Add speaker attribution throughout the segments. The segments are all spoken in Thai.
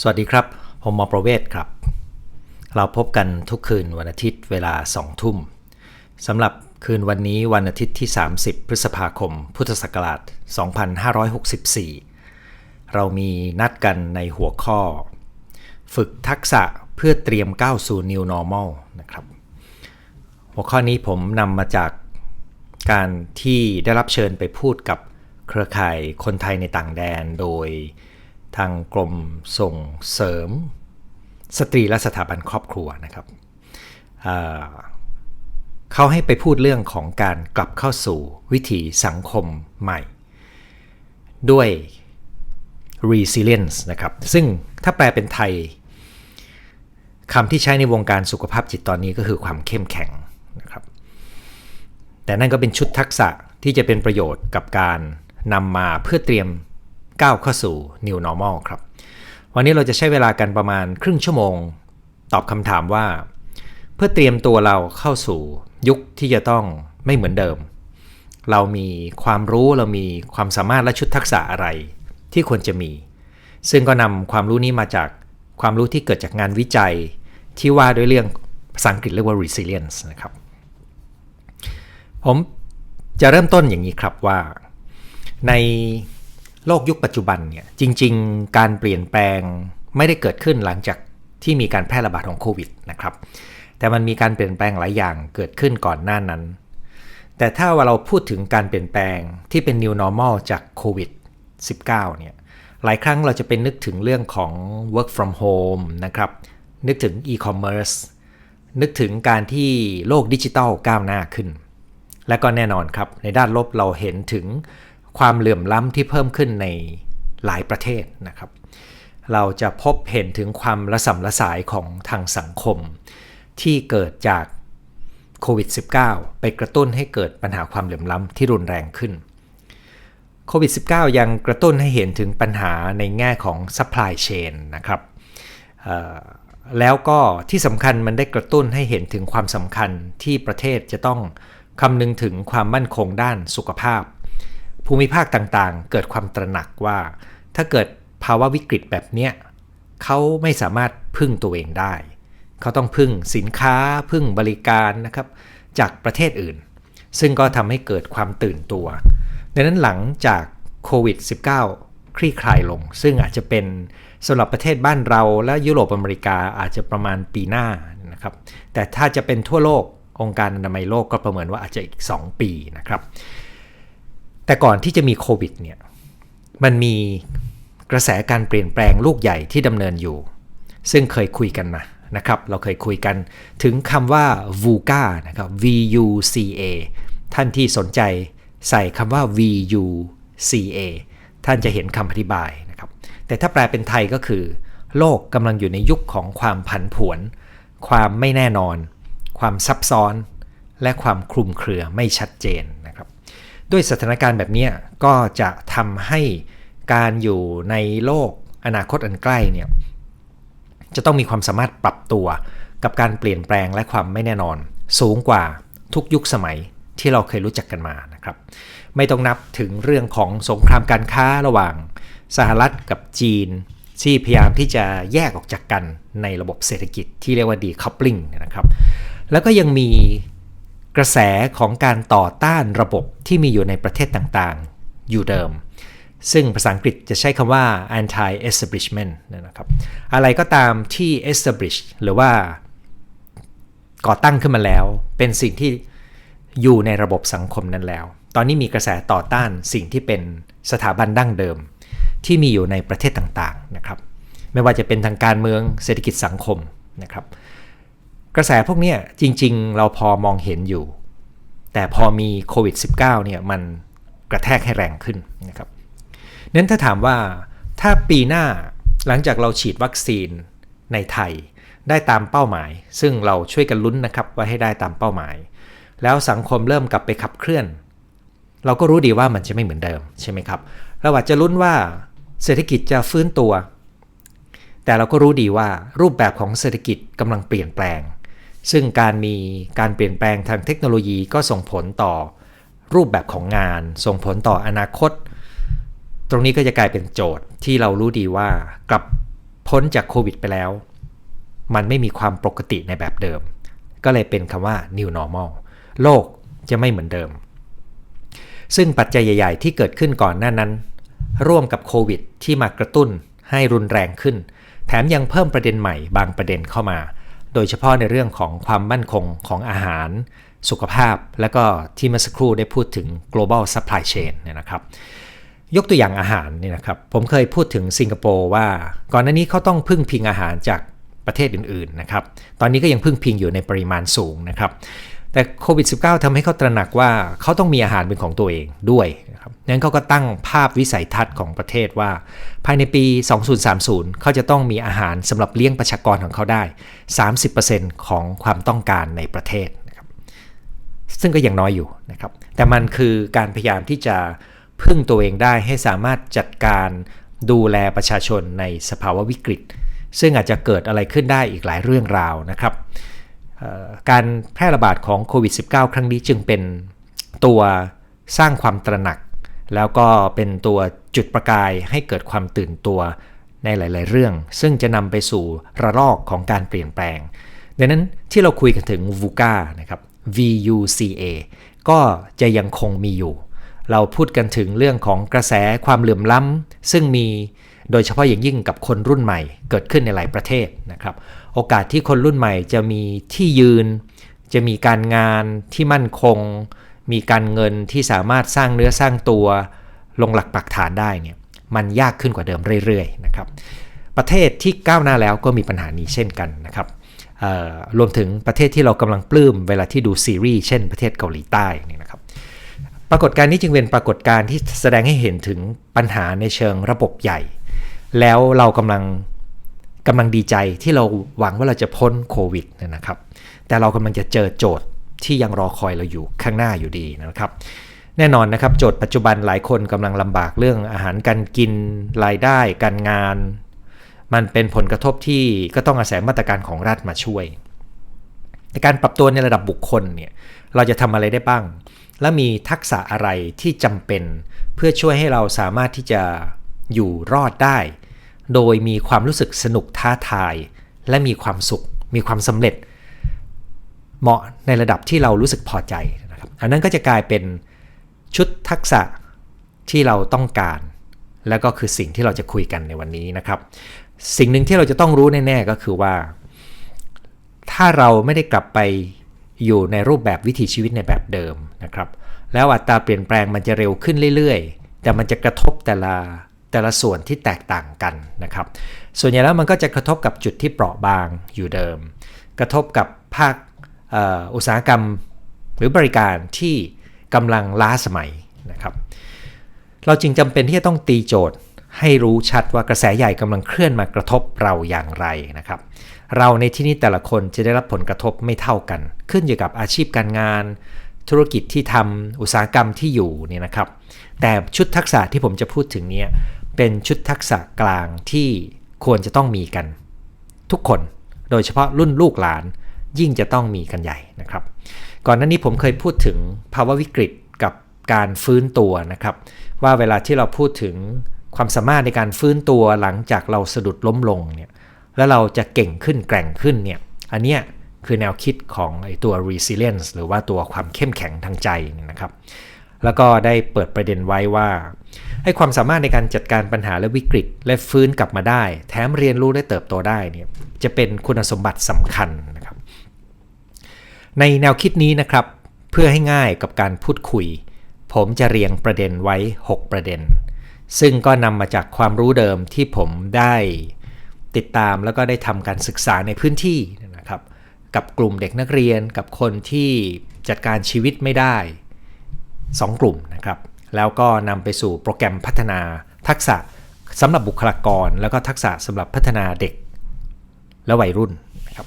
Speaker 1: สวัสดีครับ ผมมอประเวศครับ เราพบกันทุกคืนวันอาทิตย์เวลา 2 ทุ่มสำหรับคืนวันนี้วันอาทิตย์ที่ 30 พฤษภาคม พุทธศักราช 2564 เรามีนัดกันในหัวข้อ ฝึกทักษะเพื่อเตรียมก้าวสู่ New Normal นะครับ หัวข้อนี้ผมนำมาจากการที่ได้รับเชิญไปพูดกับเครือข่ายคนไทยในต่างแดนโดย ทางกรมส่งเสริม สตรีและสถาบันครอบครัวนะครับเเขาให้ไปพูดเรื่องของการกลับเข้าสู่วิถีสังคมใหม่ ด้วย resilience นะครับ ซึ่งถ้าแปลเป็นไทยคำที่ใช้ในวงการสุขภาพจิตตอนนี้ก็คือความเข้มแข็งนะครับ แต่นั่นก็เป็นชุดทักษะที่จะเป็นประโยชน์กับการนำมาเพื่อเตรียม ก้าวเข้าสู่ New Normal ครับ วันนี้เราจะใช้เวลากันประมาณครึ่งชั่วโมง ตอบคำถามว่า เพื่อเตรียมตัวเราเข้าสู่ยุคที่จะต้องไม่เหมือนเดิม เรามีความรู้เรามีความสามารถและชุดทักษะอะไรที่ควรจะมี ซึ่งก็นำความรู้นี้มาจากความรู้ที่เกิดจากงานวิจัย ที่ว่าด้วยเรื่องภาษาอังกฤษเรียกว่า resilience นะครับ ผมจะเริ่มต้นอย่างนี้ครับว่า ใน โลกยุคปัจจุบันเนี่ยจริง ๆ การเปลี่ยนแปลงไม่ได้เกิดขึ้นหลังจากที่มีการแพร่ระบาดของโควิดนะครับ แต่มันมีการเปลี่ยนแปลงหลายอย่างเกิดขึ้นก่อนหน้านั้น แต่ถ้าว่าเราพูดถึงการเปลี่ยนแปลงที่เป็น new normal จากโควิด -19 เนี่ยหลายครั้งเราจะเป็นนึกถึงเรื่องของ work from home นะครับ นึกถึง e-commerce นึกถึงการที่โลกดิจิทัลก้าวหน้าขึ้น และก็แน่นอนครับ ในด้านลบเราเห็นถึง ความเหลื่อมล้ำที่เพิ่มขึ้นในหลายประเทศนะครับ เราจะพบเห็นถึงความระสำระสายของทางสังคม ที่เกิดจากโควิด -19 ไปกระตุ้นให้เกิดปัญหาความเหลื่อมล้ำที่รุนแรงขึ้นโควิด -19 ยังกระตุ้นให้เห็นถึงปัญหาในแง่ของ supply chain นะครับแล้วก็ที่สำคัญมันได้กระตุ้นให้เห็นถึงความสำคัญที่ประเทศจะต้องคำนึงถึงความมั่นคงด้านสุขภาพ ภูมิภาคต่างๆ เกิดความตระหนักว่า ถ้าเกิดภาวะวิกฤตแบบเนี้ยเขาไม่สามารถพึ่งตัวเองได้ เขาต้องพึ่งสินค้าพึ่งบริการนะครับจากประเทศอื่น ซึ่งก็ทำให้เกิดความตื่นตัว ดังนั้นหลังจากโควิด -19 คลี่คลายลง ซึ่งอาจจะเป็นสำหรับประเทศบ้านเราและยุโรปอเมริกาอาจจะประมาณปีหน้านะครับ แต่ถ้าจะเป็นทั่วโลกองค์การอนามัยโลกก็ประเมินว่าอาจจะอีก 2 ปีนะครับ แต่ก่อนที่จะมีโควิดเนี่ยมันมีกระแสการเปลี่ยนแปลงลูกใหญ่ที่ดำเนินอยู่ ซึ่งเคยคุยกันมานะครับ เราเคยคุยกันถึงคำว่า VUCA นะครับ VUCA ท่านที่สนใจใส่คำว่า VUCA ท่านจะเห็นคำอธิบายนะครับ แต่ถ้าแปลเป็นไทยก็คือ โลกกำลังอยู่ในยุคของความผันผวน ความไม่แน่นอน ความซับซ้อน และความคลุมเครือไม่ชัดเจน ด้วยสถานการณ์แบบนี้ก็จะทำให้การอยู่ในโลกอนาคตอันใกล้เนี่ยจะต้องมีความสามารถปรับตัวกับการเปลี่ยนแปลงและความไม่แน่นอน สูงกว่าทุกยุคสมัยที่เราเคยรู้จักกันมานะครับ ไม่ต้องนับถึงเรื่องของสงครามการค้าระหว่าง สหรัฐกับจีน ที่พยายามที่จะแยกออกจากกันในระบบเศรษฐกิจที่เรียกว่า decoupling นะครับ แล้วก็ยังมี กระแสของการต่อต้านระบบที่มีอยู่ในประเทศต่างๆ อยู่เดิม ซึ่งภาษาอังกฤษจะใช้คำว่า anti establishment นะครับอะไรก็ตามที่ establish หรือว่าก่อตั้งขึ้นมาแล้ว เป็นสิ่งที่อยู่ในระบบสังคมนั้นแล้ว ตอนนี้มีกระแสต่อต้านสิ่งที่เป็นสถาบันดั้งเดิม ที่มีอยู่ในประเทศต่างๆนะครับไม่ว่าจะเป็นทางการเมืองเศรษฐกิจสังคมนะครับ กระแสพวกนี้จริงๆ เราพอมองเห็นอยู่ แต่พอมีโควิด -19 เนี่ยมันกระแทกให้แรงขึ้นนะครับนั้นถ้าถามว่าถ้าปีหน้าหลังจากเราฉีดวัคซีนในไทยได้ตามเป้าหมาย ซึ่งเราช่วยกันลุ้นนะครับว่าให้ได้ตามเป้าหมาย แล้วสังคมเริ่มกลับไปขับเคลื่อน เราก็รู้ดีว่ามันจะไม่เหมือนเดิมใช่ไหมครับเราอาจจะลุ้นว่าเศรษฐกิจจะฟื้นตัว แต่เราก็รู้ดีว่ารูปแบบของเศรษฐกิจกำลังเปลี่ยนแปลง ซึ่งการมีการเปลี่ยนแปลงทางเทคโนโลยีก็ส่งผลต่อรูปแบบของงาน ส่งผลต่ออนาคต ตรงนี้ก็จะกลายเป็นโจทย์ที่เรารู้ดีว่ากลับพ้นจากโควิดไปแล้ว มันไม่มีความปกติในแบบเดิม ก็เลยเป็นคำว่า new normal โลกจะไม่เหมือนเดิม ซึ่งปัจจัยใหญ่ ๆ ที่เกิดขึ้นก่อนหน้านั้น ร่วมกับโควิดที่มากระตุ้นให้รุนแรงขึ้น แถมยังเพิ่มประเด็นใหม่บางประเด็นเข้ามา โดยเฉพาะในเรื่องของความมั่นคงของอาหาร สุขภาพ และก็ที่เมื่อสักครู่ได้พูดถึง global supply chain เนี่ยนะครับ ยกตัวอย่างอาหารนี่นะครับ ผมเคยพูดถึงสิงคโปร์ว่า ก่อนหน้านี้เขาต้องพึ่งพิงอาหารจากประเทศอื่นๆนะครับ ตอนนี้ก็ยังพึ่งพิงอยู่ในปริมาณสูงนะครับ แต่โควิด -19 ทำให้เขาตระหนักว่าเขาต้องมีอาหารเป็นของตัวเองด้วยนะครับ นั้นเขาก็ตั้งภาพวิสัยทัศน์ของประเทศว่า ภายในปี 2030 เขาจะต้องมีอาหารสำหรับเลี้ยงประชากรของเขาได้ 30%ของความต้องการในประเทศนะครับซึ่งก็ยังน้อยอยู่นะครับ แต่มันคือการพยายามที่จะพึ่งตัวเองได้ให้สามารถจัดการดูแลประชาชนในสภาวะวิกฤต ซึ่งอาจจะเกิดอะไรขึ้นได้อีกหลายเรื่องราวนะครับ การแพร่ระบาดของโควิด -19 ครั้งนี้จึงเป็นตัวสร้างความตระหนัก แล้วก็เป็นตัวจุดประกายให้เกิดความตื่นตัวในหลาย ๆ เรื่อง ซึ่งจะนำไปสู่ระลอกของการเปลี่ยนแปลง ดังนั้นที่เราคุยกันถึง VUCA นะครับ VUCA ก็จะยังคงมีอยู่ เราพูดกันถึงเรื่องของกระแสความเหลื่อมล้ำซึ่งมีโดยเฉพาะอย่างยิ่งกับคนรุ่นใหม่เกิดขึ้นในหลายประเทศนะครับ โอกาสที่คนรุ่นใหม่จะมีที่ยืน จะมีการงานที่มั่นคง มีการเงินที่สามารถสร้างเนื้อสร้างตัวลงหลักปักฐานได้เนี่ยมันยากขึ้นกว่าเดิมเรื่อยๆนะครับประเทศที่ก้าวหน้าแล้วก็มีปัญหานี้เช่นกันนะครับรวมถึงประเทศที่เรากำลังปลื้มเวลาที่ดูซีรีส์เช่นประเทศเกาหลีใต้นี่นะครับปรากฏการณ์นี้จึงเป็นปรากฏการณ์ที่แสดงให้เห็นถึงปัญหาในเชิงระบบใหญ่ แล้วเรากำลังกำลังดีใจที่เราหวังว่าเราจะพ้นโควิดนะครับ แต่เรากำลังจะเจอโจทย์ ที่ยังรอคอยเราอยู่ข้างหน้าอยู่ดีนะครับ แน่นอนนะครับโจทย์ปัจจุบันหลายคนกำลังลำบากเรื่องอาหารการกินรายได้การงาน มันเป็นผลกระทบที่ก็ต้องอาศัยมาตรการของรัฐมาช่วยในการปรับตัวในระดับบุคคลเนี่ยเราจะทำอะไรได้บ้าง และมีทักษะอะไรที่จำเป็น เพื่อช่วยให้เราสามารถที่จะอยู่รอดได้ โดยมีความรู้สึกสนุกท้าทาย และมีความสุข มีความสำเร็จ เหมาะในระดับที่เรารู้สึกพอใจนะครับ อันนั้นก็จะกลายเป็นชุดทักษะที่เราต้องการ แล้วก็คือสิ่งที่เราจะคุยกันในวันนี้นะครับ สิ่งหนึ่งที่เราจะต้องรู้แน่ๆก็คือว่า ถ้าเราไม่ได้กลับไปอยู่ในรูปแบบวิถีชีวิตในแบบเดิมนะครับ แล้วอัตราเปลี่ยนแปลงมันจะเร็วขึ้นเรื่อยๆ แต่มันจะกระทบแต่ละแต่ละส่วนที่แตกต่างกันนะครับ ส่วนใหญ่แล้วมันก็จะกระทบกับจุดที่เปราะบางอยู่เดิม กระทบกับภาค อุตสาหกรรมหรือบริการที่กำลังล้าสมัยนะครับ เราจึงจำเป็นที่จะต้องตีโจทย์ให้รู้ชัดว่ากระแสใหญ่กำลังเคลื่อนมากระทบเราอย่างไรนะครับ เราในที่นี้แต่ละคนจะได้รับผลกระทบไม่เท่ากัน ขึ้นอยู่กับอาชีพการงาน ธุรกิจที่ทำอุตสาหกรรมที่อยู่เนี่ยนะครับ แต่ชุดทักษะที่ผมจะพูดถึงเนี่ยเป็นชุดทักษะกลางที่ควรจะต้องมีกัน ทุกคนโดยเฉพาะรุ่นลูกหลาน ยิ่งจะต้องมีกันใหญ่นะครับ ก่อนหน้านี้ผมเคยพูดถึงภาวะวิกฤตกับการฟื้นตัวนะครับ ว่าเวลาที่เราพูดถึงความสามารถในการฟื้นตัวหลังจากเราสะดุดล้มลงเนี่ยแล้วเราจะเก่งขึ้นแกร่งขึ้นเนี่ยอันเนี้ยคือแนวคิดของไอตัว resilience หรือว่าตัวความเข้มแข็งทางใจนะครับ แล้วก็ได้เปิดประเด็นไว้ว่าให้ความสามารถในการจัดการปัญหาและวิกฤต และฟื้นกลับมาได้ แถมเรียนรู้และเติบโตได้เนี่ยจะเป็นคุณสมบัติสำคัญ ในแนวคิดนี้นะครับ เพื่อให้ง่ายกับการพูดคุย ผมจะเรียงประเด็นไว้ 6 ประเด็น ซึ่งก็นำมาจากความรู้เดิมที่ผมได้ติดตามแล้วก็ได้ทำการศึกษาในพื้นที่นะครับ กับกลุ่มเด็กนักเรียนกับคนที่จัดการชีวิตไม่ได้ 2 กลุ่มนะครับ แล้วก็นำไปสู่โปรแกรมพัฒนาทักษะสำหรับบุคลากร แล้วก็ทักษะสำหรับพัฒนาเด็กและวัยรุ่นนะครับ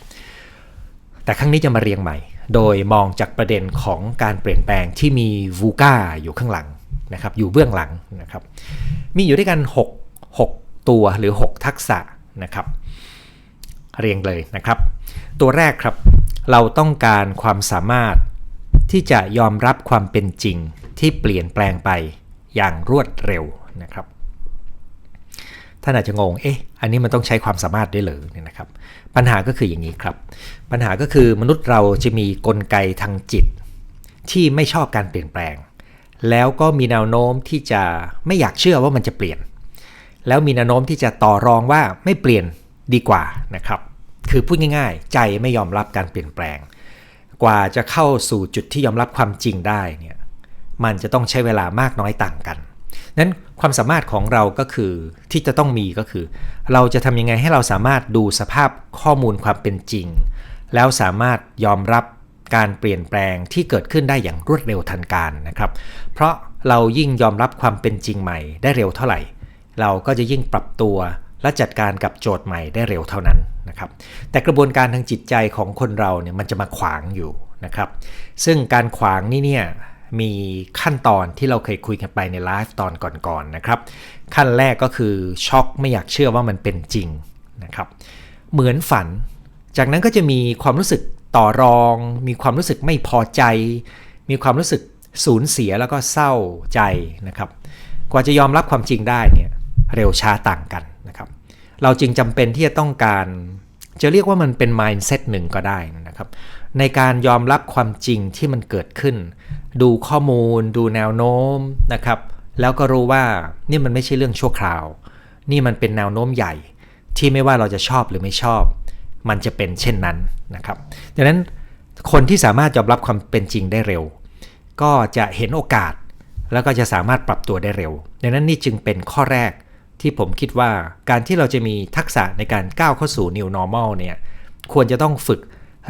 Speaker 1: แต่ครั้งนี้จะมาเรียงใหม่ โดยมองจากประเด็นของการเปลี่ยนแปลงที่มีวูก้าอยู่ข้างหลังนะครับ อยู่เบื้องหลังนะครับ มีอยู่ด้วยกัน 6 6 ตัวหรือ 6 ทักษะนะครับ เรียงเลยนะครับ ตัวแรกครับ เราต้องการความสามารถที่จะยอมรับความเป็นจริงที่เปลี่ยนแปลงไปอย่างรวดเร็วนะครับท่านอาจจะงง เอ๊ะ อันนี้มันต้องใช้ความสามารถด้วยเหรอเนี่ยนะครับ ปัญหาก็คืออย่างนี้ครับ ปัญหาก็คือมนุษย์เราจะมีกลไกทางจิต ที่ไม่ชอบการเปลี่ยนแปลง แล้วก็มีแนวโน้มที่จะไม่อยากเชื่อว่ามันจะเปลี่ยน แล้วมีแนวโน้มที่จะต่อรองว่าไม่เปลี่ยนดีกว่านะครับ คือพูดง่ายๆ ใจไม่ยอมรับการเปลี่ยนแปลง กว่าจะเข้าสู่จุดที่ยอมรับความจริงได้เนี่ยมันจะต้องใช้เวลามากน้อยต่างกันนั้น ความสามารถของเราก็คือที่จะต้องมีก็คือ เราจะทำยังไงให้เราสามารถดูสภาพข้อมูลความเป็นจริง แล้วสามารถยอมรับการเปลี่ยนแปลงที่เกิดขึ้นได้อย่างรวดเร็วทันการนะครับ เพราะเรายิ่งยอมรับความเป็นจริงใหม่ได้เร็วเท่าไหร่ เราก็จะยิ่งปรับตัวและจัดการกับโจทย์ใหม่ได้เร็วเท่านั้นนะครับ แต่กระบวนการทางจิตใจของคนเราเนี่ยมันจะมาขวางอยู่นะครับ ซึ่งการขวางนี่เนี่ย มีขั้นตอนที่เราเคยคุยกันไปในไลฟ์ตอนก่อนๆนนะครับ ขั้นแรกก็คือช็อกไม่อยากเชื่อว่ามันเป็นจริงนะครับ เหมือนฝัน จากนั้นก็จะมีความรู้สึกต่อรอง มีความรู้สึกไม่พอใจ มีความรู้สึกสูญเสียแล้วก็เศร้าใจนะครับ กว่าจะยอมรับความจริงได้เนี่ยเร็วช้าต่างกันนะครับ เราจึงจำเป็นที่จะต้องการ จะเรียกว่ามันเป็น mindset หนึ่งก็ได้นะครับ ในการยอมรับความจริงที่มันเกิดขึ้น ดูข้อมูล ดูแนวโน้มนะครับ แล้วก็รู้ว่านี่มันไม่ใช่เรื่องชั่วคราว นี่มันเป็นแนวโน้มใหญ่ ที่ไม่ว่าเราจะชอบหรือไม่ชอบ มันจะเป็นเช่นนั้นนะครับ ดังนั้นคนที่สามารถยอมรับความเป็นจริงได้เร็ว ก็จะเห็นโอกาส แล้วก็จะสามารถปรับตัวได้เร็ว ดังนั้นนี่จึงเป็นข้อแรกที่ผมคิดว่าการที่เราจะมีทักษะในการก้าวเข้าสู่ New Normal เนี่ยควรจะต้องฝึก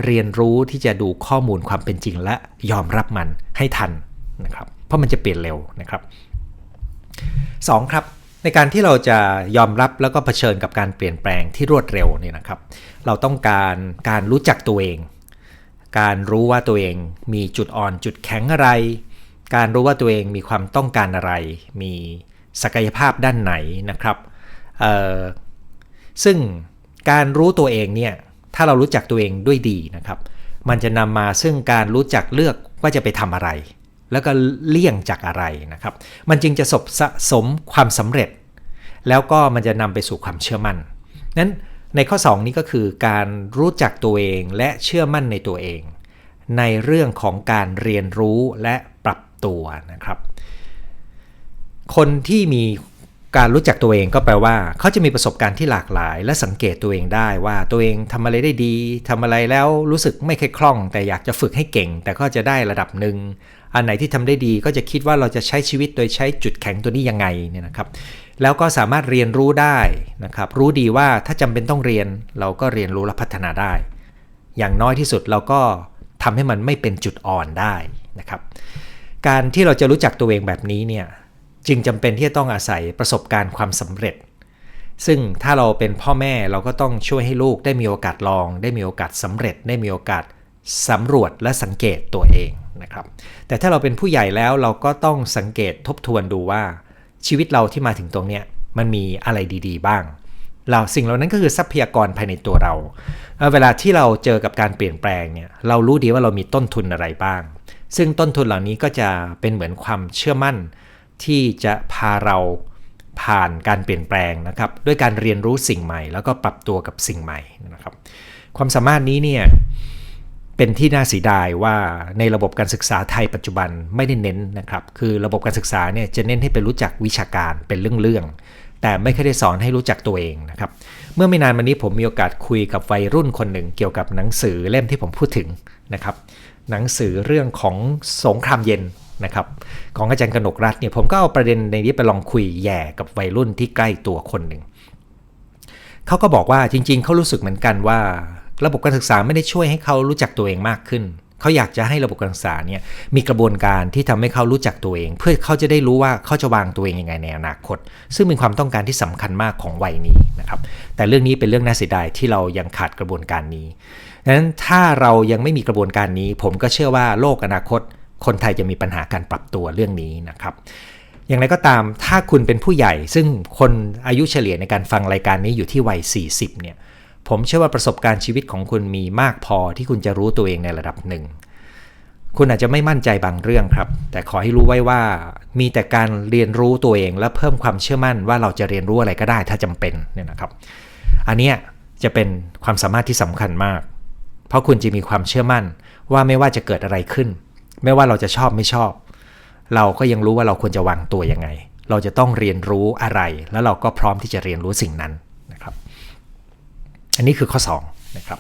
Speaker 1: เรียนรู้ที่จะดูข้อมูลความเป็นจริง และยอมรับมันให้ทันนะครับ เพราะมันจะเปลี่ยนเร็วนะครับ 2. ครับในการที่เราจะยอมรับแล้วก็เผชิญกับการเปลี่ยนแปลงที่รวดเร็วเนี่ยนะครับ เราต้องการการรู้จักตัวเอง การรู้ว่าตัวเองมีจุดอ่อนจุดแข็งอะไร การรู้ว่าตัวเองมีความต้องการอะไร มีศักยภาพด้านไหนนะครับซึ่งการรู้ตัวเองเนี่ย ถ้าเรารู้จักตัวเองด้วยดีนะครับ มันจะนำมาซึ่งการรู้จักเลือกว่าจะไปทำอะไร แล้วก็เลี่ยงจากอะไรนะครับ มันจึงจะสบสะสมความสำเร็จ แล้วก็มันจะนำไปสู่ความเชื่อมั่นนั้นในข้อ 2 นี้ก็คือการรู้จักตัวเองและเชื่อมั่นในตัวเอง ในเรื่องของการเรียนรู้และปรับตัวนะครับ คนที่มี การรู้จักตัวเองก็แปลว่า เขาจะมีประสบการณ์ที่หลากหลาย และสังเกตตัวเองได้ว่าตัวเองทำอะไรได้ดีทำอะไรแล้วรู้สึกไม่ค่อยคล่อง แต่อยากจะฝึกให้เก่ง แต่ก็จะได้ระดับหนึ่งอันไหนที่ทำได้ดีก็จะคิดว่าเราจะใช้ชีวิตโดยใช้จุดแข็งตัวนี้ยังไงเนี่ยนะครับ แล้วก็สามารถเรียนรู้ได้นะครับ รู้ดีว่าถ้าจำเป็นต้องเรียน เราก็เรียนรู้และพัฒนาได้ อย่างน้อยที่สุดเราก็ทำให้มันไม่เป็นจุดอ่อนได้นะครับ การที่เราจะรู้จักตัวเองแบบนี้เนี่ย จึงจำเป็นที่จะต้องอาศัยประสบการณ์ความสำเร็จ ซึ่งถ้าเราเป็นพ่อแม่เราก็ต้องช่วยให้ลูกได้มีโอกาสลอง ได้มีโอกาสสำเร็จ ได้มีโอกาสสำรวจและสังเกตตัวเองนะครับ แต่ถ้าเราเป็นผู้ใหญ่แล้วเราก็ต้องสังเกตทบทวนดูว่า ชีวิตเราที่มาถึงตรงเนี้ยมันมีอะไรดี ๆ บ้างเราสิ่งเหล่านั้นก็คือทรัพยากรภายในตัวเรา เวลาที่เราเจอกับการเปลี่ยนแปลงเนี่ยเรารู้ดีว่าเรามีต้นทุนอะไรบ้าง ซึ่งต้นทุนเหล่านี้ก็จะเป็นเหมือนความเชื่อมั่น ที่จะพาเราผ่านการเปลี่ยนแปลงนะครับด้วยการเรียนรู้สิ่งใหม่ แล้วก็ปรับตัวกับสิ่งใหม่นะครับ ความสามารถนี้เนี่ยเป็นที่น่าเสียดายว่าในระบบการศึกษาไทยปัจจุบันไม่ได้เน้นนะครับ คือระบบการศึกษาเนี่ยจะเน้นให้เป็นรู้จักวิชาการเป็นเรื่องๆแต่ไม่เคยได้สอนให้รู้จักตัวเองนะครับ เมื่อไม่นานมานี้ผมมีโอกาสคุยกับวัยรุ่นคนหนึ่งเกี่ยวกับหนังสือเล่มที่ผมพูดถึงนะครับ หนังสือเรื่องของสงครามเย็น นะครับของอาจารย์กนกรัฐเนี่ยผมก็เอาประเด็นในนี้ไปลองคุยแย่กับวัยรุ่นที่ใกล้ตัวคนหนึ่งเขาก็บอกว่าจริง ๆเขารู้สึกเหมือนกันว่า ระบบการศึกษาไม่ได้ช่วยให้เขารู้จักตัวเองมากขึ้นเขาอยากจะให้ระบบการศึกษาเนี่ยมีกระบวนการที่ทำให้เขารู้จักตัวเอง เพื่อเขาจะได้รู้ว่าเขาจะวางตัวเองยังไงในอนาคต ซึ่งเป็นความต้องการที่สำคัญมากของวัยนี้นะครับแต่เรื่องนี้เป็นเรื่องน่าเสียดายที่เรายังขาดกระบวนการนี้ดังนั้นถ้าเรายังไม่มีกระบวนการนี้ ผมก็เชื่อว่าโลกอนาคต คนไทยจะมีปัญหาการปรับตัวเรื่องนี้นะครับ อย่างไรก็ตามถ้าคุณเป็นผู้ใหญ่ซึ่งคนอายุเฉลี่ยในการฟังรายการนี้อยู่ที่วัย 40 เนี่ย ผมเชื่อว่าประสบการณ์ชีวิตของคุณมีมากพอที่คุณจะรู้ตัวเองในระดับหนึ่ง คุณอาจจะไม่มั่นใจบางเรื่องครับ แต่ขอให้รู้ไว้ว่า มีแต่การเรียนรู้ตัวเองและเพิ่มความเชื่อมั่นว่าเราจะเรียนรู้อะไรก็ได้ ถ้าจำเป็นเนี่ยนะครับ อันเนี้ยจะเป็นความสามารถที่สำคัญมาก เพราะคุณจะมีความเชื่อมั่นว่าไม่ว่าจะเกิดอะไรขึ้น ไม่ว่าเราจะชอบไม่ชอบ เราก็ยังรู้ว่าเราควรจะวางตัวยังไง เราจะต้องเรียนรู้อะไร แล้วเราก็พร้อมที่จะเรียนรู้สิ่งนั้นนะครับ อันนี้คือข้อ2นะครับ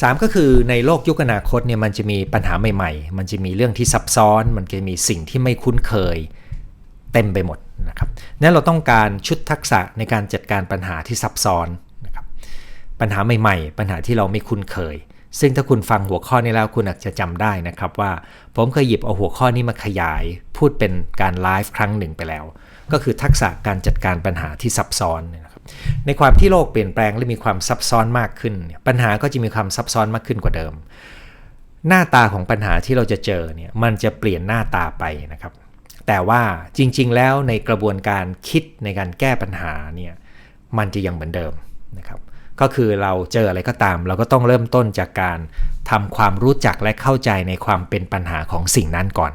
Speaker 1: สก็คือในโลกยุคอนาคตเนี่ยมันจะมีปัญหาใหม่ๆ มันจะมีเรื่องที่ซับซ้อน มันจะมีสิ่งที่ไม่คุ้นเคยเต็มไปหมดนะครับนั้นเราต้องการชุดทักษะในการจัดการปัญหาที่ซับซ้อนนะครับปัญหาใหม่ๆ ปัญหาที่เราไม่คุ้นเคย ซึ่งถ้าคุณฟังหัวข้อนี้แล้วคุณอาจจะจำได้นะครับว่า ผมเคยหยิบเอาหัวข้อนี้มาขยาย พูดเป็นการไลฟ์ครั้งหนึ่งไปแล้ว ก็คือทักษะการจัดการปัญหาที่ซับซ้อนนะครับในความที่โลกเปลี่ยนแปลงและมีความซับซ้อนมากขึ้น ปัญหาก็จะมีความซับซ้อนมากขึ้นกว่าเดิม หน้าตาของปัญหาที่เราจะเจอเนี่ยมันจะเปลี่ยนหน้าตาไปนะครับ แต่ว่าจริง ๆ แล้วในกระบวนการคิดในการแก้ปัญหาเนี่ยมันจะยังเหมือนเดิมนะครับ ก็คือเราเจออะไรก็ตาม เราก็ต้องเริ่มต้นจากการทำความรู้จักและเข้าใจในความเป็นปัญหาของสิ่งนั้นก่อน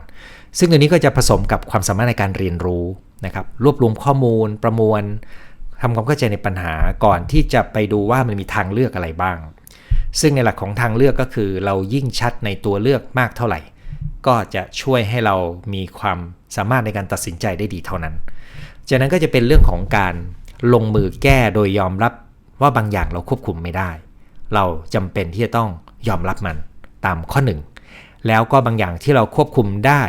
Speaker 1: ซึ่งตัวนี้ก็จะผสมกับความสามารถในการเรียนรู้นะครับรวบรวมข้อมูลประมวลทำความเข้าใจในปัญหาก่อนที่จะไปดูว่ามันมีทางเลือกอะไรบ้าง ซึ่งในหลักของทางเลือกก็คือเรายิ่งชัดในตัวเลือกมากเท่าไหร่ ก็จะช่วยให้เรามีความสามารถในการตัดสินใจได้ดีเท่านั้น จากนั้นก็จะเป็นเรื่องของการลงมือแก้โดยยอมรับ ว่าบางอย่างเราควบคุมไม่ได้ เราจำเป็นที่จะต้องยอมรับมันตามข้อ 1 แล้วก็บางอย่างที่เราควบคุมได้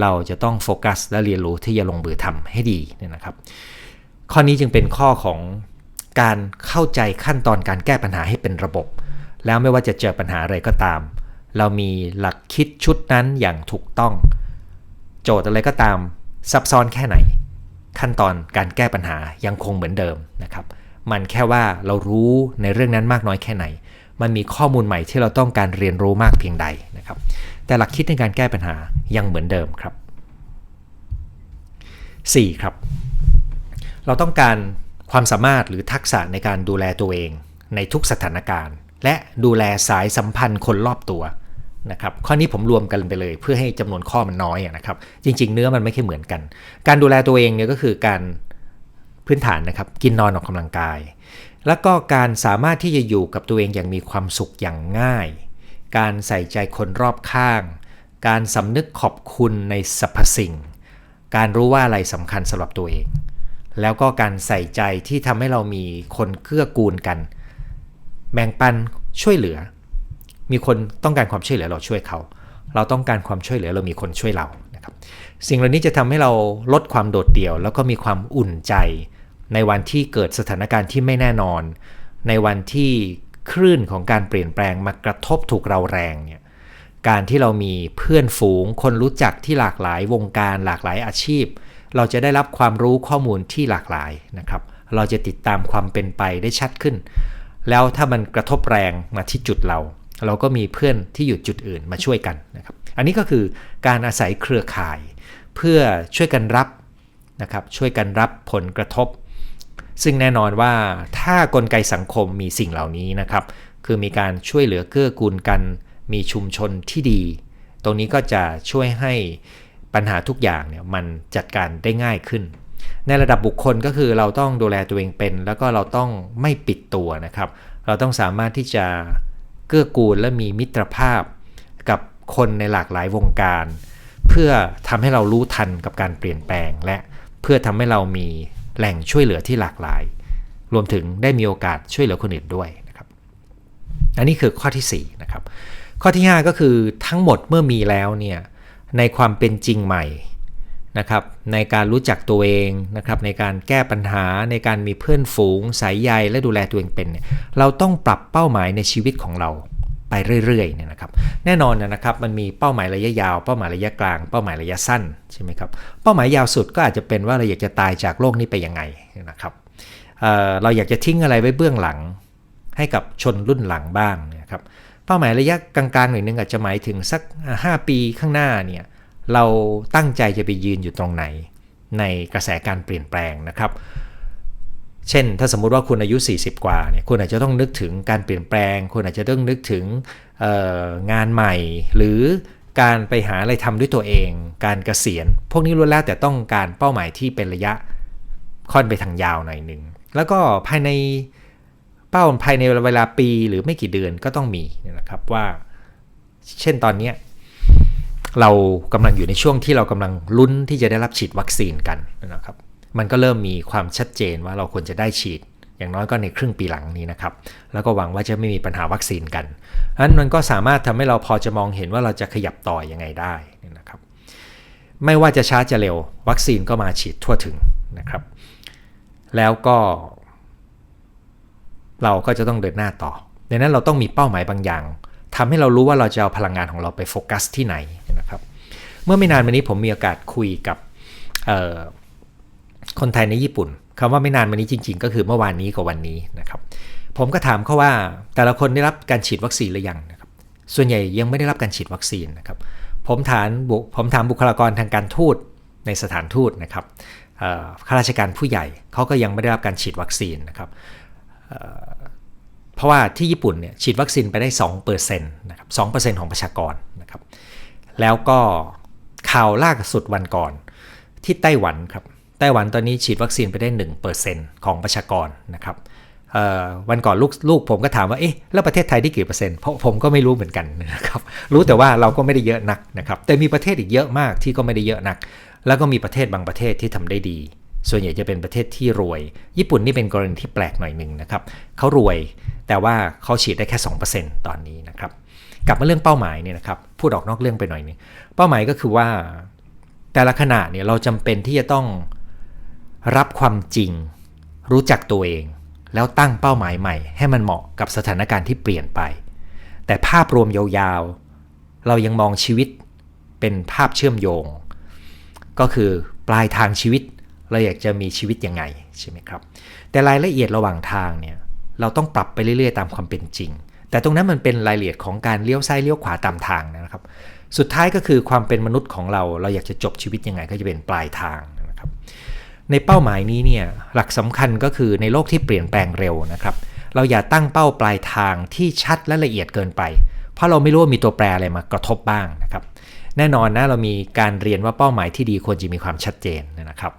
Speaker 1: เราจะต้องโฟกัสและเรียนรู้ที่จะลงมือทำให้ดีเนี่ยนะครับ ข้อนี้จึงเป็นข้อของการเข้าใจขั้นตอนการแก้ปัญหาให้เป็นระบบ แล้วไม่ว่าจะเจอปัญหาอะไรก็ตาม เรามีหลักคิดชุดนั้นอย่างถูกต้อง โจทย์อะไรก็ตามซับซ้อนแค่ไหน ขั้นตอนการแก้ปัญหายังคงเหมือนเดิมนะครับ มันแค่ว่าเรารู้ในเรื่องนั้นมากน้อยแค่ไหน มันมีข้อมูลใหม่ที่เราต้องการเรียนรู้มากเพียงใดนะครับ แต่หลักคิดในการแก้ปัญหายังเหมือนเดิมครับ 4. ครับ เราต้องการความสามารถหรือทักษะในการดูแลตัวเอง ในทุกสถานการณ์ และดูแลสายสัมพันธ์คนรอบตัวนะครับข้อนี้ผมรวมกันไปเลย เพื่อให้จำนวนข้อมันน้อยนะครับ จริง ๆ เนื้อมันไม่ค่เหมือนกัน การดูแลตัวเองเนี่ยก็คือการ พื้นฐานนะครับ กินนอนออกกำลังกาย แล้วก็การสามารถที่จะอยู่กับตัวเองอย่างมีความสุขอย่างง่าย การใส่ใจคนรอบข้าง การสำนึกขอบคุณในสรรพสิ่ง การรู้ว่าอะไรสำคัญสำหรับตัวเอง แล้วก็การใส่ใจที่ทำให้เรามีคนเกื้อกูลกัน แบ่งปันช่วยเหลือ มีคนต้องการความช่วยเหลือเราช่วยเขา เราต้องการความช่วยเหลือเรามีคนช่วยเรานะครับสิ่งเหล่านี้จะทำให้เราลดความโดดเดี่ยว แล้วก็มีความอุ่นใจ ในวันที่เกิดสถานการณ์ที่ไม่แน่นอน ในวันที่คลื่นของการเปลี่ยนแปลงมากระทบถูกเราแรงเนี่ยการที่เรามีเพื่อนฝูง คนรู้จักที่หลากหลายวงการหลากหลายอาชีพ เราจะได้รับความรู้ข้อมูลที่หลากหลายนะครับ เราจะติดตามความเป็นไปได้ชัดขึ้น แล้วถ้ามันกระทบแรงมาที่จุดเรา เราก็มีเพื่อนที่อยู่จุดอื่นมาช่วยกันนะครับ อันนี้ก็คือการอาศัยเครือข่าย เพื่อช่วยกันรับนะครับ ช่วยกันรับผลกระทบ ซึ่งแน่นอนว่าถ้ากลไกสังคมมีสิ่งเหล่านี้นะครับ คือมีการช่วยเหลือเกื้อกูลกัน มีชุมชนที่ดี ตรงนี้ก็จะช่วยให้ปัญหาทุกอย่างเนี่ยมันจัดการได้ง่ายขึ้น ในระดับบุคคลก็คือเราต้องดูแลตัวเองเป็น แล้วก็เราต้องไม่ปิดตัวนะครับ เราต้องสามารถที่จะเกื้อกูลและมีมิตรภาพกับคนในหลากหลายวงการ เพื่อทำให้เรารู้ทันกับการเปลี่ยนแปลงและเพื่อทำให้เรามี แหล่งช่วยเหลือที่หลากหลาย รวมถึงได้มีโอกาสช่วยเหลือคนอื่นด้วยนะครับ อันนี้คือข้อที่4นะครับ ข้อที่ 5 ก็คือทั้งหมดเมื่อมีแล้วเนี่ยในความเป็นจริงใหม่นะครับในการรู้จักตัวเองนะครับในการแก้ปัญหาในการมีเพื่อนฝูง สายใยและดูแลตัวเองเป็นเนี่ยเราต้องปรับเป้าหมายในชีวิตของเรา ไปเรื่อยๆเนี่ยนะครับแน่นอนนะครับมันมีเป้าหมายระยะยาว เป้าหมายระยะกลาง เป้าหมายระยะสั้นใช่ไหมครับเป้าหมายยาวสุดก็อาจจะเป็นว่าเราอยากจะตายจากโลกนี้ไปยังไงนะครับเเราอยากจะทิ้งอะไรไว้เบื้องหลัง ให้กับชนรุ่นหลังบ้างนะครับเป้าหมายระยะกลางๆหน่อยนึงอาจจะหมายถึงสัก 5 ปีข้างหน้าเนี่ยเราตั้งใจจะไปยืนอยู่ตรงไหนในกระแสการเปลี่ยนแปลงนะครับ เช่น ถ้าสมมุติว่าคุณอายุ 40 กว่าเนี่ยคุณอาจจะต้องนึกถึงการเปลี่ยนแปลง คุณอาจจะต้องนึกถึงงานใหม่ หรือการไปหาอะไรทำด้วยตัวเอง การเกษียณ พวกนี้ล้วนแล้วแต่ต้องการเป้าหมายที่เป็นระยะค่อนไปทางยาวหน่อยหนึ่งแล้วก็ภายในเป้าภายในเวลาปีหรือไม่กี่เดือนก็ต้องมีนะครับว่า เช่นตอนนี้เรากำลังอยู่ในช่วงที่เรากำลังลุ้นที่จะได้รับฉีดวัคซีนกันนะครับ มันก็เริ่มมีความชัดเจนว่าเราควรจะได้ฉีด อย่างน้อยก็ในครึ่งปีหลังนี้นะครับ แล้วก็หวังว่าจะไม่มีปัญหาวัคซีนกันนั้นมันก็สามารถทำให้เราพอจะมองเห็นว่าเราจะขยับต่ออยังไงได้นะครับ ไม่ว่าจะช้าจะเร็ว วัคซีนก็มาฉีดทั่วถึงนะครับ แล้วก็ เราก็จะต้องเดินหน้าต่อดังนั้นเราต้องมีเป้าหมายบางอย่างทำให้เรารู้ว่าเราจะเอาพลังงานของเราไปโฟกัสที่ไหนนะครับ เมื่อไม่นานมานี้ผมมีโอกาสคุยกับ คนไทยในญี่ปุ่นคำว่าไม่นานมานี้จริง ๆ ก็คือเมื่อวานนี้กับวันนี้นะครับ ผมก็ถามเขาว่าแต่ละคนได้รับการฉีดวัคซีนหรือยังนะครับ ส่วนใหญ่ยังไม่ได้รับการฉีดวัคซีนนะครับ ผมถามบุผมถามบุคลากรทางการทูตในสถานทูตนะครับข้าราชการผู้ใหญ่เขาก็ยังไม่ได้รับการฉีดวัคซีนนะครับเพราะว่าที่ญี่ปุ่นเนี่ยฉีดวัคซีนไปได้2%นะครับ2%ของประชากรนะครับ แล้วก็ข่าวล่าสุดวันก่อนที่ไต้หวันครับ ไต้หวันตอนนี้ฉีดวัคซีนไปได้ 1%ของประชากรนะครับวันก่อนลูกลูกผมก็ถามว่า เอ๊ะ แล้วประเทศไทยได้กี่เปอร์เซ็นต์ เพราะผมก็ไม่รู้เหมือนกันนะครับ รู้แต่ว่าเราก็ไม่ได้เยอะนักนะครับ แต่มีประเทศอีกเยอะมากที่ก็ไม่ได้เยอะนัก แล้วก็มีประเทศบางประเทศที่ทำได้ดี ส่วนใหญ่จะเป็นประเทศที่รวย ญี่ปุ่นนี่เป็นกรณีที่แปลกหน่อยหนึ่งนะครับ เขารวย แต่ว่าเขาฉีดได้แค่ 2%ตอนนี้นะครับ กลับมาเรื่องเป้าหมายเนี่ยนะครับ พูดออกนอกเรื่องไปหน่อยนึง เป้าหมายก็คือว่า แต่ละขณะเนี่ยเราจำเป็นที่จะต้อง รับความจริง รู้จักตัวเอง แล้วตั้งเป้าหมายใหม่ ให้มันเหมาะกับสถานการณ์ที่เปลี่ยนไป แต่ภาพรวมยาวๆ เรายังมองชีวิตเป็นภาพเชื่อมโยง ก็คือปลายทางชีวิตเราอยากจะมีชีวิตยังไงใช่ไหมครับ แต่รายละเอียดระหว่างทางเนี่ยเราต้องปรับไปเรื่อยๆ ตามความเป็นจริง แต่ตรงนั้นมันเป็นรายละเอียดของการเลี้ยวซ้ายเลี้ยวขวาตามทางนะครับ สุดท้ายก็คือความเป็นมนุษย์ของเรา เราอยากจะจบชีวิตยังไงก็จะเป็นปลายทางน ในเป้าหมายนี้เนี่ยหลักสำคัญก็คือในโลกที่เปลี่ยนแปลงเร็วนะครับ เราอย่าตั้งเป้าปลายทางที่ชัดและละเอียดเกินไป เพราะเราไม่รู้ว่ามีตัวแปรอะไรมากระทบบ้างนะครับแน่นอนนะเรามีการเรียนว่าเป้าหมายที่ดีควรจะมีความชัดเจนนะครับ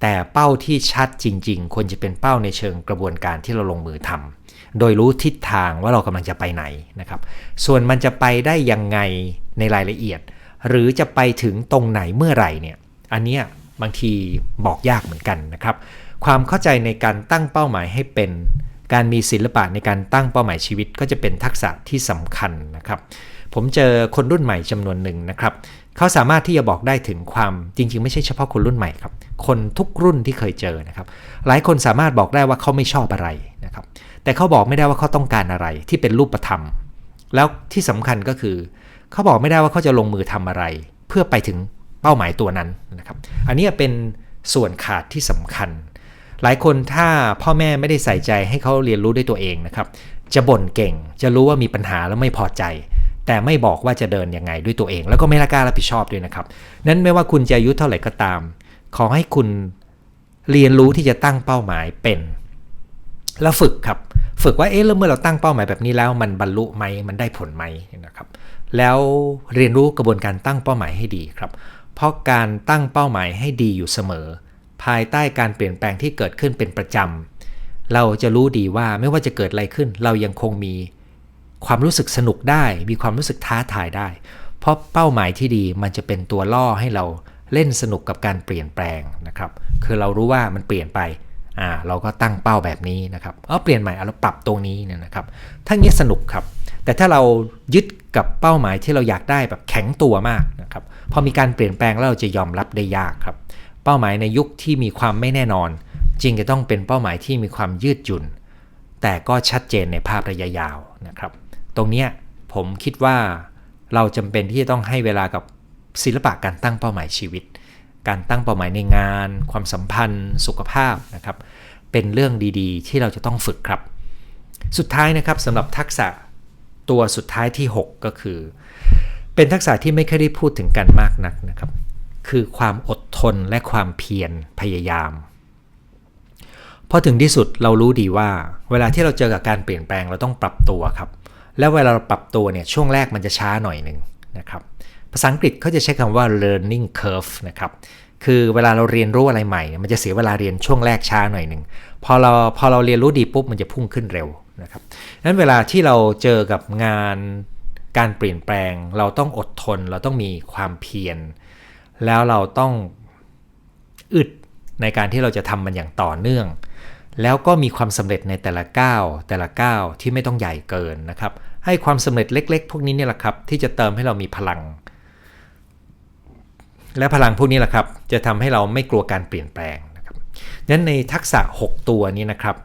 Speaker 1: แต่เป้าที่ชัดจริง ๆ ควรจะเป็นเป้าในเชิงกระบวนการที่เราลงมือทำโดยรู้ทิศทางว่าเรากำลังจะไปไหนนะครับ ส่วนมันจะไปได้ยังไงในรายละเอียด หรือจะไปถึงตรงไหนเมื่อไหร่เนี่ยอันนี้ บางทีบอกยากเหมือนกันนะครับ ความเข้าใจในการตั้งเป้าหมายให้เป็น การมีศิลปะในการตั้งเป้าหมายชีวิต ก็จะเป็นทักษะที่สำคัญนะครับ ผมเจอคนรุ่นใหม่จำนวนหนึ่งนะครับเขาสามารถที่จะบอกได้ถึงความจริง ๆ ไม่ใช่เฉพาะคนรุ่นใหม่ครับ คนทุกรุ่นที่เคยเจอนะครับ หลายคนสามารถบอกได้ว่าเขาไม่ชอบอะไรนะครับ แต่เขาบอกไม่ได้ว่าเขาต้องการอะไรที่เป็นรูปธรรม แล้วที่สำคัญก็คือ เขาบอกไม่ได้ว่าเขาจะลงมือทำอะไร เพื่อไปถึง เป้าหมายตัวนั้นนะครับ อันนี้เป็นส่วนขาดที่สำคัญ หลายคนถ้าพ่อแม่ไม่ได้ใส่ใจให้เขาเรียนรู้ด้วยตัวเองนะครับ จะบ่นเก่ง จะรู้ว่ามีปัญหาแล้วไม่พอใจ แต่ไม่บอกว่าจะเดินยังไงด้วยตัวเอง แล้วก็ไม่ละกล้ารับผิดชอบด้วยนะครับ นั้นไม่ว่าคุณจะอายุเท่าไหร่ก็ตาม ขอให้คุณเรียนรู้ที่จะตั้งเป้าหมายเป็นแล้วฝึกครับฝึกว่าเอ๊ะแล้วเมื่อเราตั้งเป้าหมายแบบนี้แล้ว มันบรรลุไหมมันได้ผลไหมนะครับ แล้วเรียนรู้กระบวนการตั้งเป้าหมายให้ดีครับ เพราะการตั้งเป้าหมายให้ดีอยู่เสมอ ภายใต้การเปลี่ยนแปลงที่เกิดขึ้นเป็นประจำ เราจะรู้ดีว่าไม่ว่าจะเกิดอะไรขึ้น เรายังคงมีความรู้สึกสนุกได้ มีความรู้สึกท้าทายได้ เพราะเป้าหมายที่ดีมันจะเป็นตัวล่อให้เราเล่นสนุกกับการเปลี่ยนแปลงนะครับ คือเรารู้ว่ามันเปลี่ยนไป อ่า เราก็ตั้งเป้าแบบนี้นะครับ เออเปลี่ยนใหม่เราปรับตรงนี้เนี่ยนะครับทั้งนี้สนุกครับ แต่ถ้าเรายึดกับเป้าหมายที่เราอยากได้แบบแข็งตัวมากนะครับ พอมีการเปลี่ยนแปลงแล้วเราจะยอมรับได้ยากครับ เป้าหมายในยุคที่มีความไม่แน่นอน จริงจะต้องเป็นเป้าหมายที่มีความยืดหยุ่น แต่ก็ชัดเจนในภาพระยะยาวนะครับ ตรงนี้ผมคิดว่าเราจำเป็นที่จะต้องให้เวลากับศิลปะการตั้งเป้าหมายชีวิต การตั้งเป้าหมายในงาน ความสัมพันธ์ สุขภาพนะครับ เป็นเรื่องดีๆ ที่เราจะต้องฝึกครับ สุดท้ายนะครับสำหรับทักษะตัวสุดท้ายที่ 6 ก็คือ เป็นทักษะที่ไม่เคยได้พูดถึงกันมากนักนะครับ คือความอดทนและความเพียรพยายามพอถึงที่สุดเรารู้ดีว่า เวลาที่เราเจอกับการเปลี่ยนแปลงเราต้องปรับตัวครับ แล้วเวลาเราปรับตัวเนี่ยช่วงแรกมันจะช้าหน่อยหนึ่งนะครับภาษาอังกฤษเขาจะใช้คำว่า learning curve นะครับคือเวลาเราเรียนรู้อะไรใหม่ มันจะเสียเวลาเรียนช่วงแรกช้าหน่อยหนึ่งพอเราพอเราเรียนรู้ดีปุ๊บมันจะพุ่งขึ้นเร็วนะครับนั้นเวลาที่เราเจอกับงาน การเปลี่ยนแปลงเราต้องอดทน เราต้องมีความเพียร แล้วเราต้องอึดในการที่เราจะทำมันอย่างต่อเนื่อง แล้วก็มีความสำเร็จในแต่ละก้าวแต่ละก้าวที่ไม่ต้องใหญ่เกินนะครับ ให้ความสำเร็จเล็ก ๆ พวกนี้เนี่ยแหละครับ ที่จะเติมให้เรามีพลัง และพลังพวกนี้แหละครับ จะทำให้เราไม่กลัวการเปลี่ยนแปลงนะครับนั้นในทักษะ 6 ตัวนี้นะครับ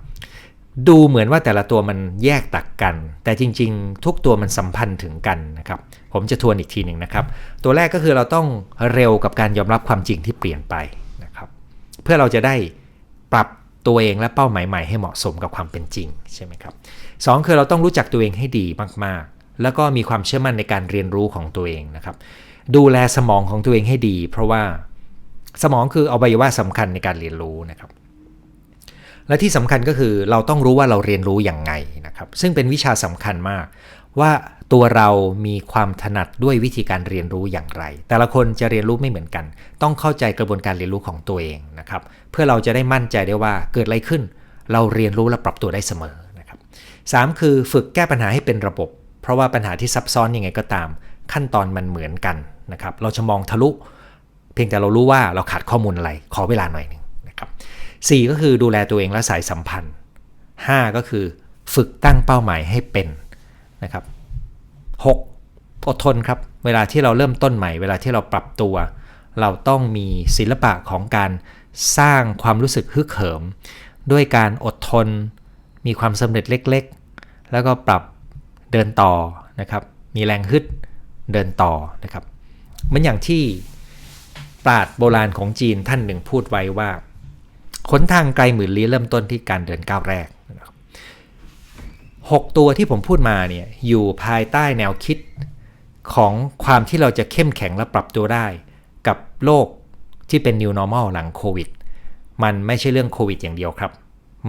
Speaker 1: ดูเหมือนว่าแต่ละตัวมันแยกตักกัน แต่จริง ๆ ทุกตัวมันสัมพันธ์ถึงกันนะครับ ผมจะทวนอีกทีหนึ่งนะครับ ตัวแรกก็คือเราต้องเร็วกับการยอมรับความจริงที่เปลี่ยนไปนะครับ เพื่อเราจะได้ปรับตัวเองและเป้าหมายใหม่ให้เหมาะสมกับความเป็นจริงใช่ไหมครับสองคือเราต้องรู้จักตัวเองให้ดีมากๆ แล้วก็มีความเชื่อมั่นในการเรียนรู้ของตัวเองนะครับ ดูแลสมองของตัวเองให้ดี เพราะว่าสมองคืออวัยวะสำคัญในการเรียนรู้นะครับ และที่สำคัญก็คือเราต้องรู้ว่าเราเรียนรู้อย่างไงนะครับ ซึ่งเป็นวิชาสำคัญมาก ว่าตัวเรามีความถนัดด้วยวิธีการเรียนรู้อย่างไร แต่ละคนจะเรียนรู้ไม่เหมือนกัน ต้องเข้าใจกระบวนการเรียนรู้ของตัวเองนะครับ เพื่อเราจะได้มั่นใจได้ว่าเกิดอะไรขึ้น เราเรียนรู้และปรับตัวได้เสมอนะครับสามคือฝึกแก้ปัญหาให้เป็นระบบ เพราะว่าปัญหาที่ซับซ้อนยังไงก็ตาม ขั้นตอนมันเหมือนกันนะครับ เราจะมองทะลุ เพียงแต่เรารู้ว่าเราขาดข้อมูลอะไร ขอเวลาหน่อยนึง นะครับสก็คือดูแลตัวเองและสายสัมพันธ์ 5 ก็คือฝึกตั้งเป้าหมายให้เป็นนะครับ 6. อดทนครับ เวลาที่เราเริ่มต้นใหม่ เวลาที่เราปรับตัว เราต้องมีศิลปะของการสร้างความรู้สึกฮึกเหิม ด้วยการอดทน มีความสำเร็จเล็กๆ แล้วก็ปรับเดินต่อนะครับ มีแรงฮึดเดินต่อนะครับ เหมือนอย่างที่ปราดโบราณของจีนท่านหนึ่งพูดไว้ว่า ขนทางไกลหมื่นลี้เริ่มต้นที่การเดินก้าวแรกหกตัวที่ผมพูดมาเนี่ยอยู่ภายใต้แนวคิดของความที่เราจะเข้มแข็งและปรับตัวได้ กับโลกที่เป็น new normal หลังโควิด มันไม่ใช่เรื่องโควิดอย่างเดียวครับ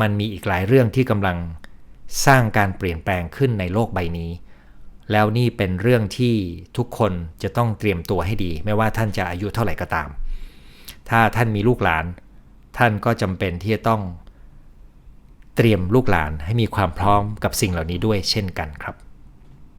Speaker 1: มันมีอีกหลายเรื่องที่กำลังสร้างการเปลี่ยนแปลงขึ้นในโลกใบนี้ แล้วนี่เป็นเรื่องที่ทุกคนจะต้องเตรียมตัวให้ดี ไม่ว่าท่านจะอายุเท่าไหร่ก็ตาม ถ้าท่านมีลูกหลาน ท่านก็จำเป็นที่จะต้อง เตรียมลูกหลานให้มีความพร้อมกับสิ่งเหล่านี้ด้วยเช่นกันครับ